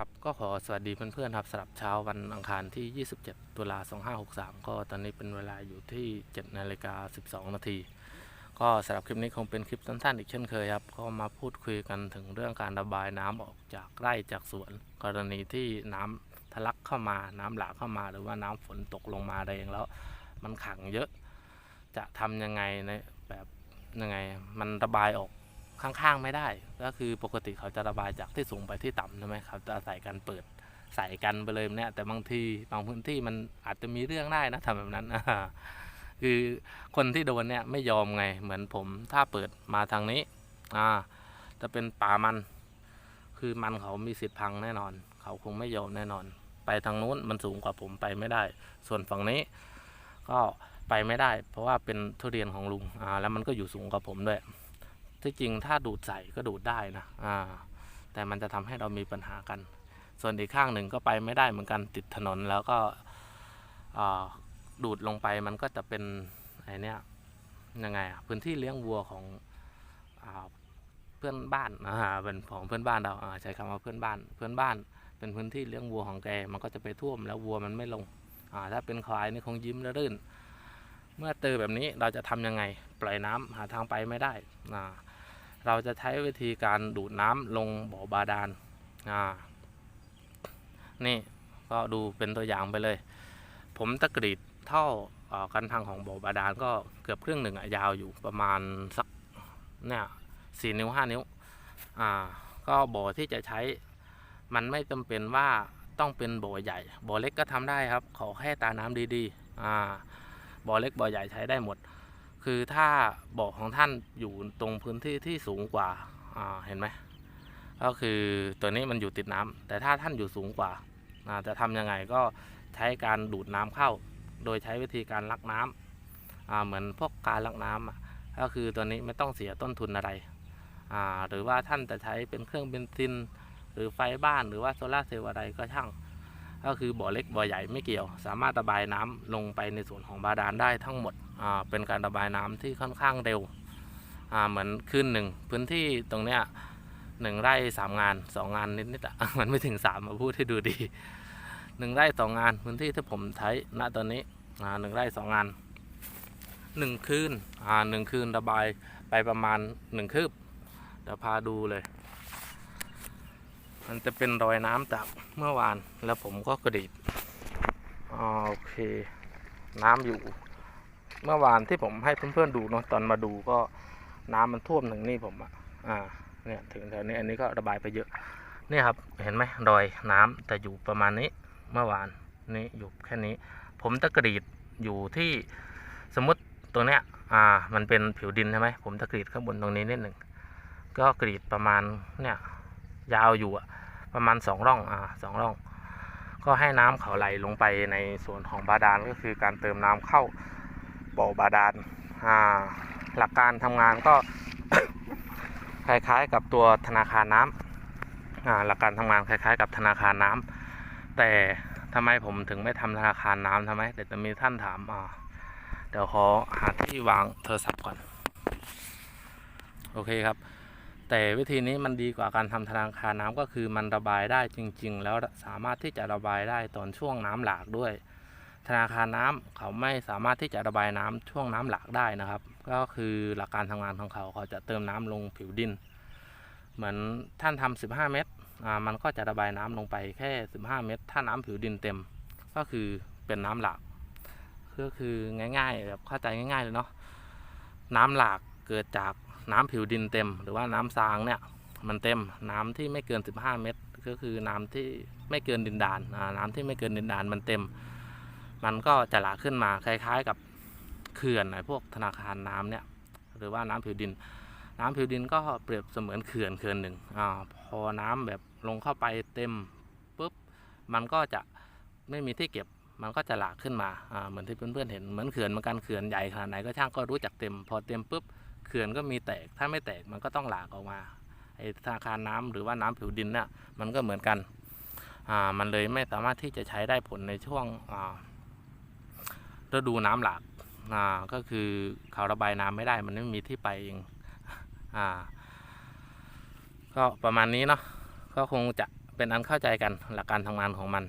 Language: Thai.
ครับก็ขอสวัสดีเพื่อนๆครับสำหรับเช้าวันอังคารที่ 27 ตุลา2563 ก็ตอนนี้เป็นเวลาอยู่ที่7นาฬิกา12 นาที ก็สำหรับคลิปนี้คงเป็นคลิปสั้นๆ อีกเช่นเคยครับ ก็มาพูดคุยกันถึงเรื่องการระบายน้ำออกจากไร่จากสวน กรณีที่น้ำทะลักเข้ามาน้ำหลากเข้ามา หรือว่าน้ำฝนตกลงมาแรงแล้ว มันขังเยอะ จะทำยังไงในแบบยังไงมันระบายออก ข้างๆไม่ได้ ก็คือปกติเขาจะระบายจากที่สูงไปที่ต่ำใช่ไหมเขาจะอาศัยการเปิดใส่กันไปเลยเนี่ยแต่บางทีบางพื้นที่มันอาจจะมีเรื่องได้นะทำแบบนั้นคือคนที่โดนเนี่ยไม่ยอมไงเหมือนผมถ้าเปิดมาทางนี้อ่าจะเป็นป่ามัน คือมันเขามีสิทธิ์พังแน่นอน เขาคงไม่ยอมแน่นอน ไปทางนู้นมันสูงกว่าผมไปไม่ได้ ส่วนฝั่งนี้ก็ไปไม่ได้ เพราะว่าเป็นทุเรียนของลุงอ่าแล้วมันก็อยู่สูงกว่าผมด้วย ที่จริงถ้าดูดใส่ก็ดูดได้นะอ่าแต่มันจะทำให้เรามีปัญหากัน ส่วนอีกข้างหนึ่งก็ไปไม่ได้เหมือนกันติดถนนแล้วก็ดูดลงไปมันก็จะเป็นไอเนี้ยยังไงอะพื้นที่เลี้ยงวัวของอเพื่อนบ้านอ่าเป็นของเพื่อนบ้านเราใช้คำว่าเพื่อนบ้าน เพื่อนบ้าน เป็นพื้นที่เลี้ยงวัวของแกมันก็จะไปท่วมแล้ววัวมันไม่ลงอ่าถ้าเป็นควายนี่คงยิ้มแล้วรื่น เมื่อเจอแบบนี้เราจะทำยังไง ปล่อยน้ำหาทางไปไม่ได้อ่า เราจะใช้วิธีการดูดน้ำลงบ่อบาดาลอ่านี่ก็ดูเป็นตัวอย่างไปเลย ผมตะกรีดเท่าออกันทางของบ่อบาดาลก็เกือบครึ่งหนึ่งอะยาวอยู่ประมาณสักเนี่ยสี่นิ้วห้านิ้วอ่าก็บ่อที่จะใช้มันไม่จำเป็นว่าต้องเป็นบ่อใหญ่ บ่อเล็กก็ทำได้ครับ ขอแค่ตาน้ำดีๆอ่าบ่อเล็กบ่อใหญ่ใช้ได้หมด คือถ้าบ่อของท่านอยู่ตรงพื้นที่ที่สูงกว่าเห็นไหมก็คือตัวนี้มันอยู่ติดน้ำแต่ถ้าท่านอยู่สูงกว่าจะทำยังไงก็ใช้การดูดน้ำเข้า โดยใช้วิธีการลักน้ำอ่าเหมือนพวกการลักน้ำอะก็คือตัวนี้ไม่ต้องเสียต้นทุนอะไร หรือว่าท่านจะใช้เป็นเครื่องเบนซิน หรือไฟบ้านหรือว่าโซลาเซลล์อะไรก็ช่าง ก็คือบ่อเล็กบ่อใหญ่ไม่เกี่ยว สามารถระบายน้ำลงไปในส่วนของบาดาลได้ทั้งหมด เป็นการระบายน้ำที่ค่อนข้างเร็วเหมือนคืนหนึ่งพื้นที่ตรงเนี้ยหนึ่งไร่สามงานสองงานนิดๆอะมันไม่ถึงสามมาพูดให้ดูดีหนึ่งไร่สองงานพื้นที่ที่ผมใช้ณตอนนี้หนึ่งไร่สองงานหนึ่งคืนหนึ่งคืนระบายไปประมาณหนึ่งคืบเดี๋ยวพาดูเลย มันจะเป็นรอยน้ำจากเมื่อวานแล้วผมก็กระดิดโอเค น้ำอยู่ เมื่อวานที่ผมให้เพื่อนๆดูเนาะตอนมาดูก็น้ำมันท่วมถึงนี่ผมอะอ่าเนี่ยถึงแถวนี้อันนี้ก็ระบายไปเยอะนี่ครับเห็นไหมรอยน้ำแต่อยู่ประมาณนี้เมื่อวานนี่อยู่แค่นี้ ผมตะกรีดอยู่ที่สมมติตรงเนี้ยอ่ามันเป็นผิวดินใช่ไหมผมตะกรีดข้างบนตรงนี้นิดหนึ่งก็กรีดประมาณเนี่ยยาวอยู่อะประมาณสองร่องอ่าสองร่อง ก็ให้น้ำเขาไหลลงไปในส่วนของบาดาลก็คือการเติมน้ำเข้า บ่อบาดาลหลักการทำงานก็ คล้ายๆกับตัวธนาคารน้ำอ่าหลักการทำงานคล้าย ๆ กับธนาคารน้ำแต่ทำไมผมถึงไม่ทำธนาคารน้ำทำไมเดี๋ยวจะมีท่านถามอ่าเดี๋ยวขอหาที่วางโทรศัพท์ก่อน โอเคครับ แต่วิธีนี้มันดีกว่าการทำธนาคารน้ำก็คือมันระบายได้จริง ๆ แล้วสามารถที่จะระบายได้ตอนช่วงน้ำหลากด้วย ธนาคารน้ำเขาไม่สามารถที่จะระบายน้ำช่วงน้ำหลากได้นะครับ ก็คือหลักการทำงานของเขาเขาจะเติมน้ำลงผิวดิน เหมือนท่านทำ15 เมตรมันก็จะระบายน้ำลงไปแค่ 15 เมตร ถ้าน้ำผิวดินเต็ม ก็คือเป็นน้ำหลากก็คือง่ายๆแบบเข้าใจง่ายๆเลยเนาะน้ำหลากเกิดจากน้ำผิวดินเต็ม หรือว่าน้ำซางเนี่ยมันเต็มน้ำที่ไม่เกิน 15 เมตร ก็คือน้ำที่ไม่เกินดินดานน้ำที่ไม่เกินดินดานมันเต็ม มันก็จะหลากขึ้นมาคล้ายๆกับเขื่อนไอ้พวกธนาคารน้ำเนี่ยหรือว่าน้ำผิวดิน น้ำผิวดินก็เปรียบเสมือนเขื่อนเขื่อนหนึ่งอ่าพอน้ำแบบลงเข้าไปเต็มปุ๊บมันก็จะไม่มีที่เก็บมันก็จะหลากขึ้นมาอ่าเหมือนที่เพื่อนๆเห็นเหมือนเขื่อนเหมือนกันเขื่อนใหญ่ขนาดไหนก็ช่างก็รู้จักเต็ม พอเต็มปุ๊บเขื่อนก็มีแตกถ้าไม่แตกมันก็ต้องหลากออกมาไอ้ธนาคารน้ำหรือว่าน้ำผิวดินน่ะมันก็เหมือนกันอ่ามันเลยไม่สามารถที่จะใช้ได้ผลในช่วงอ่า ฤดูน้ำหลากอ่าก็คือเขาระบายน้ำไม่ได้มันไม่มีที่ไปเองอ่าก็ประมาณนี้เนาะก็คงจะเป็นอันเข้าใจกันหลักการทำงานของมัน